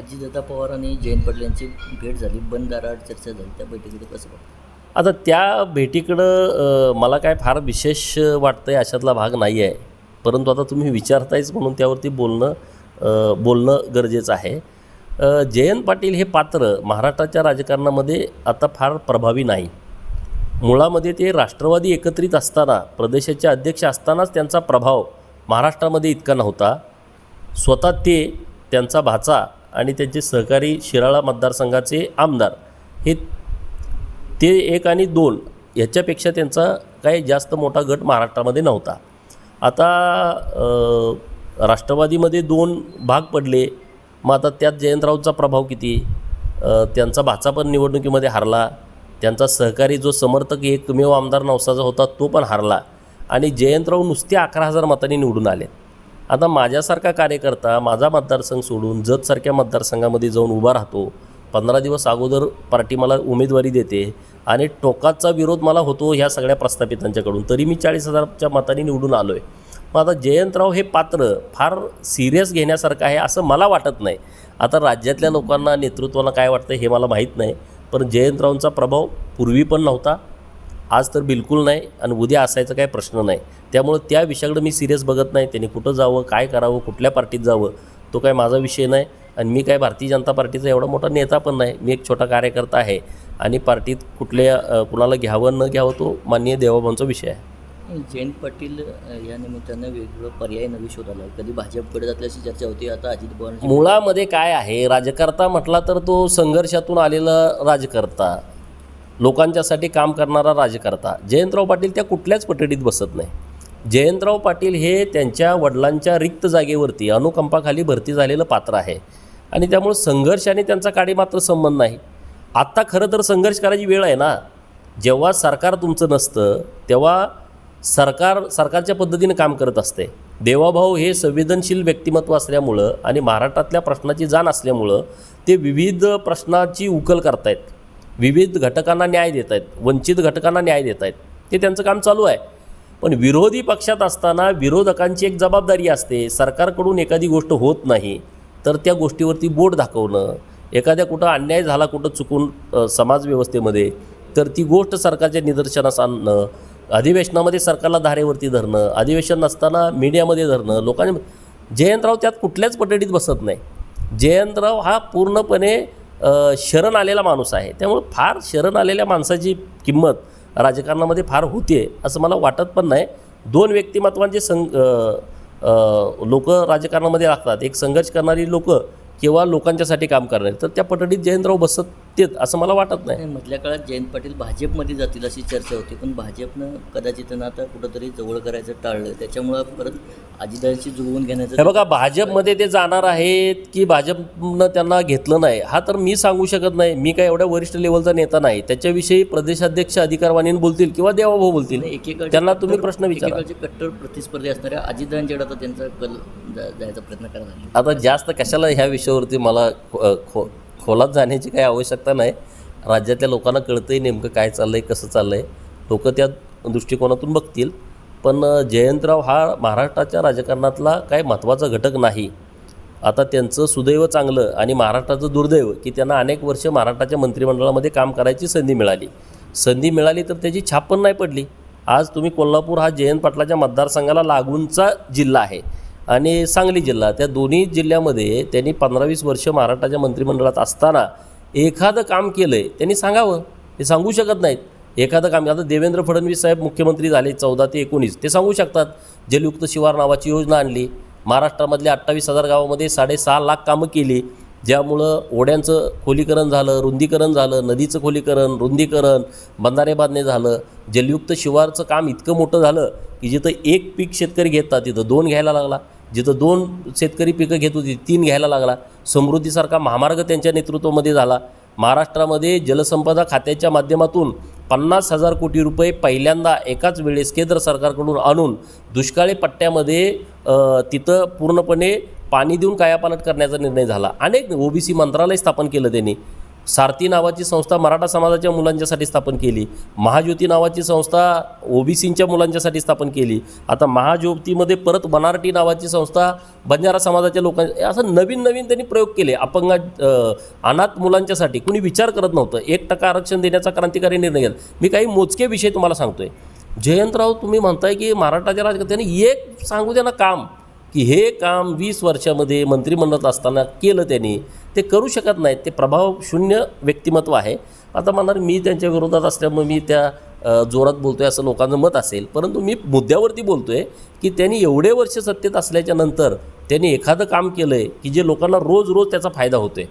अजितदादा पवार आणि जयंत पाटील यांची भेट झाली. बंद दाराआड चर्चा झाली. त्या बैठकीकडे कसं बघतो आता त्या भेटीकडं मला काय फार विशेष वाटतं आहे अशातला भाग नाही आहे परंतु आता तुम्ही विचारतायच म्हणून त्यावरती बोलणं बोलणं गरजेचं आहे. जयंत पाटील हे पात्र महाराष्ट्राच्या राजकारणामध्ये आता फार प्रभावी नाही. मुळामध्ये ते राष्ट्रवादी एकत्रित असताना प्रदेशाचे अध्यक्ष असतानाच त्यांचा प्रभाव महाराष्ट्रामध्ये इतका नव्हता. स्वतः ते त्यांचा भाचा आणि त्यांचे सहकारी शिराळा मतदारसंघाचे आमदार. हे ते एक आणि दोन ह्याच्यापेक्षा त्यांचा काही जास्त मोठा गट महाराष्ट्रामध्ये नव्हता. आता राष्ट्रवादीमध्ये दोन भाग पडले. मग आता त्यात जयंतरावचा प्रभाव किती? त्यांचा भाचा पण निवडणुकीमध्ये हारला. त्यांचा सहकारी जो समर्थक एकमेव आमदार नवसाचा होता तो पण हारला. आणि जयंतराव नुसते अकरा हजार मतांनी निवडून आले आता माझ्यासारखा कार्यकर्ता माझा मतदारसंघ सोडून जतसारख्या मतदारसंघामध्ये जाऊन उभा राहतो. पंधरा दिवस अगोदर पार्टी मला उमेदवारी देते आणि टोकाचा विरोध मला होतो ह्या सगळ्या प्रस्थापितांच्याकडून. तरी मी चाळीस हजारच्या मताने निवडून आलो आहे मग आता जयंतराव हे पात्र फार सिरियस घेण्यासारखं आहे असं मला वाटत नाही. आता राज्यातल्या लोकांना नेतृत्वाला काय वाटतं हे मला माहीत नाही. पण जयंतरावांचा प्रभाव पूर्वी पण नव्हता. आज तर बिलकुल नाही आणि उद्या असायचा काही प्रश्न नाही. त्यामुळं त्या विषयाकडे मी सिरियस बघत नाही. त्यांनी कुठं जावं काय करावं कुठल्या पार्टीत जावं तो काय माझा विषय नाही. आणि मी काय भारतीय जनता पार्टीचा एवढा मोठा नेता पण नाही. मी एक छोटा कार्यकर्ता आहे आणि पार्टीत कुठल्या कुणाला घ्यावं न घ्यावं तो माननीय देवाभाऊंचा विषय आहे. जयंत पाटील या निमित्तानं वेगवेगळं पर्याय नवी शोधाला कधी भाजपकडे जातली अशी चर्चा होती. आता अजित पवारांची मुळामध्ये काय आहे? राजकर्ता म्हटला तर तो संघर्षातून आलेला राजकर्ता. लोकांच्यासाठी काम करणारा राजकर्ता. जयंतराव पाटील त्या कुठल्याच पटडीत बसत नाही. जयंतराव पाटील हे त्यांच्या वडिलांच्या रिक्त जागेवरती अनुकंपाखाली भरती झालेलं पात्र आहे. आणि त्यामुळे संघर्ष आणि त्यांचा काडी मात्र संबंध नाही. आत्ता खरं तर संघर्ष करायची वेळ आहे ना? जेव्हा सरकार तुमचं नसतं तेव्हा सरकार सरकारच्या पद्धतीनं काम करत असते. देवाभाऊ हे संवेदनशील व्यक्तिमत्व असल्यामुळं आणि महाराष्ट्रातल्या प्रश्नाची जाण असल्यामुळं ते विविध प्रश्नाची उकल करतायत. विविध घटकांना न्याय देत आहेत वंचित घटकांना न्याय देत आहेत. ते त्यांचं काम चालू आहे. पण विरोधी पक्षात असताना विरोधकांची एक जबाबदारी असते सरकारकडून एखादी गोष्ट होत नाही तर त्या गोष्टीवरती बोट दाखवणं एखाद्या कुठं अन्याय झाला कुठं चुकून समाजव्यवस्थेमध्ये तर ती गोष्ट सरकारच्या निदर्शनास आणणं अधिवेशनामध्ये सरकारला धारेवरती धरणं अधिवेशन नसताना मीडियामध्ये धरणं लोकांनी जयंतराव त्यात कुठल्याच पटडीत बसत नाही. जयंतराव हा पूर्णपणे शरण आलेला माणूस आहे. त्यामुळं फार शरण आलेल्या माणसाची किंमत राजकारणामध्ये फार होते असं मला वाटत पण नाही. दोन व्यक्तिमत्वांचे सं लोक राजकारणामध्ये लागतात. एक संघर्ष करणारी लोकं किंवा लोकांच्यासाठी काम करणारी. तर त्या पटडीत जयंतराव बसत तेच असं मला वाटत नाही. मधल्या काळात जयंत पाटील भाजपमध्ये जातील अशी चर्चा होती पण भाजपनं कदाचित त्यांना आता कुठंतरी जवळ करायचं टाळलं. त्याच्यामुळं परत अजितदादांशी जुळवून हे घेण्याचं बघा भाजपमध्ये ते जाणार आहेत की भाजपनं त्यांना घेतलं नाही हा तर मी सांगू शकत नाही. मी काय एवढ्या वरिष्ठ लेवलचा नेता नाही. त्याच्याविषयी प्रदेशाध्यक्ष अधिकारवाणीने बोलतील किंवा देवाभाऊ बोलतील? एकेकाळचे त्यांना तुम्ही कट्टर- प्रश्न विचारा. एकेकाळचे कट्टर प्रतिस्पर्धी असणाऱ्या अजितदादांच्याकडे आता त्यांचा कल जा- जायचा प्रयत्न करायला आता जास्त कशाला ह्या विषयावरती मला खो खो खोलात जाण्याची काही आवश्यकता नाही. राज्यातल्या लोकांना कळतंय नेमकं काय चाललं आहे कसं चाललं आहे लोक त्या दृष्टिकोनातून बघतील. पण जयंतराव हा महाराष्ट्राच्या राजकारणातला काय महत्त्वाचा घटक नाही. आता त्यांचं सुदैव चांगलं आणि महाराष्ट्राचं दुर्दैव की त्यांना अनेक वर्ष महाराष्ट्राच्या मंत्रिमंडळामध्ये काम करायची संधी मिळाली. संधी मिळाली तर त्याची छाप पण नाही पडली. आज तुम्ही कोल्हापूर हा जयंत पाटलाच्या मतदारसंघाला लागूनचा जिल्हा आहे. आणि सांगली जिल्हा त्या दोन्ही जिल्ह्यामध्ये त्यांनी पंधरा वीस वर्ष महाराष्ट्राच्या मंत्रिमंडळात असताना एखादं काम केलं आहे त्यांनी सांगावं. ते सांगू शकत नाहीत. एखादं काम आता देवेंद्र फडणवीस साहेब मुख्यमंत्री झाले चौदा ते एकोणीस ते सांगू शकतात. जलयुक्त शिवार नावाची योजना आणली. महाराष्ट्रामधल्या अठ्ठावीस हजार गावामध्ये साडेसहा लाख कामं केली. ज्यामुळं ओढ्यांचं खोलीकरण झालं रुंदीकरण झालं नदीचं खोलीकरण रुंदीकरण बंधारे बांधणे झालं. जलयुक्त शिवारचं काम इतकं मोठं झालं की जिथं एक पीक शेतकरी घेतात तिथं दोन घ्यायला लागला. जिथं दोन शेतकरी पिकं घेत होती तीन घ्यायला लागला. समृद्धीसारखा महामार्ग त्यांच्या नेतृत्वामध्ये झाला. महाराष्ट्रामध्ये जलसंपदा खात्याच्या माध्यमातून पन्नास हजार कोटी रुपये पहिल्यांदा एकाच वेळेस केंद्र सरकारकडून आणून दुष्काळी पट्ट्यामध्ये तिथं पूर्णपणे पाणी देऊन कायापालट करण्याचा निर्णय झाला. अनेक ओबीसी मंत्रालय स्थापन केलं त्यांनी. सारथी नावाची संस्था मराठा समाजाच्या मुलांच्यासाठी स्थापन केली. महाज्योती नावाची संस्था ओबीसींच्या मुलांच्यासाठी स्थापन केली. आता महाज्योतीमध्ये परत बनारटी नावाची संस्था बंजारा समाजाच्या लोकांच्या असं नवीन नवीन त्यांनी प्रयोग केले. अपंगा अनाथ मुलांच्यासाठी. कुणी विचार करत नव्हतं. एक टक्का आरक्षण देण्याचा क्रांतिकारी निर्णय घेतला. मी काही मोजके विषय तुम्हाला सांगतोय. जयंतराव तुम्ही म्हणताय की महाराष्ट्राच्या राजकारण्याने एक सांगू द्या ना काम. की हे काम वीस वर्षामध्ये मंत्रिमंडळात असताना केलं त्यांनी ते करू शकत नाहीत. ते प्रभाव शून्य व्यक्तिमत्व आहे. आता म्हणणार मी त्यांच्या विरोधात असल्यामुळे मी त्या जोरात जोरात बोलतोय असं लोकांचं मत असेल. परंतु मी मुद्द्यावरती बोलतोय की त्यांनी एवढे वर्ष सत्तेत असल्याच्या नंतर त्यांनी एखादं काम केलं आहे की जे लोकांना रोज रोज त्याचा फायदा होतोय.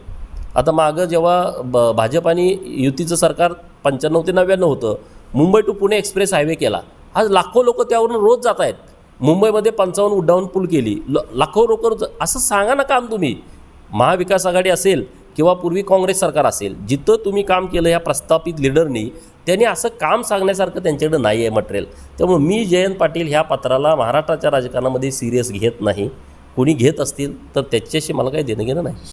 आता मागं जेव्हा ब भाजप आणि युतीचं सरकार पंच्याण्णव ते नव्याण्णव होतं Mumbai to Pune express highway केला. आज लाखो लोक त्यावरून रोज जात आहेत मुंबईमध्ये पंचावन्न उड्डाण पूल केली. ल लाखो रोकर असं सांगा ना काम तुम्ही. महाविकास आघाडी असेल किंवा पूर्वी काँग्रेस सरकार असेल जिथं तुम्ही काम केलं ह्या प्रस्थापित लिडरनी त्यांनी असं काम सांगण्यासारखं त्यांच्याकडे नाही आहे मटेरियल त्यामुळे मी जयंत पाटील ह्या पत्राला महाराष्ट्राच्या राजकारणामध्ये सिरियस घेत नाही. कोणी घेत असतील तर त्याच्याशी मला काही देणं घेणं नाही.